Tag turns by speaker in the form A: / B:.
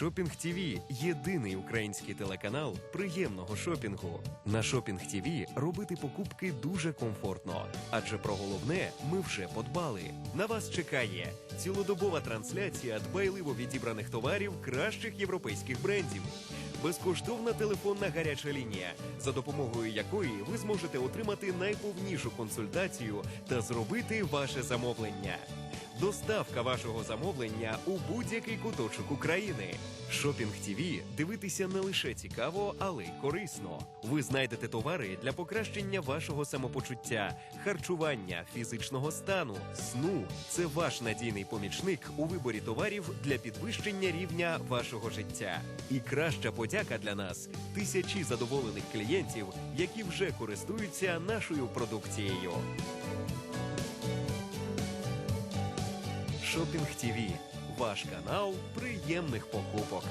A: Шопінг ТІВІ – єдиний український телеканал приємного шопінгу. На Шопінг ТІВІ робити покупки дуже комфортно, адже про головне ми вже подбали. На вас чекає цілодобова трансляція дбайливо відібраних товарів кращих європейських брендів. Безкоштовна телефонна гаряча лінія, за допомогою якої ви зможете отримати найповнішу консультацію та зробити ваше замовлення. Доставка вашого замовлення у будь-який куточок України. Шопінг ТІВІ дивитися не лише цікаво, але й корисно. Ви знайдете товари для покращення вашого самопочуття, харчування, фізичного стану, сну. Це ваш надійний помічник у виборі товарів для підвищення рівня вашого життя. І краща подяка для нас тисячі задоволених клієнтів, які вже користуються нашою продукцією. Шопінг ТІВІ – ваш канал приємних покупок.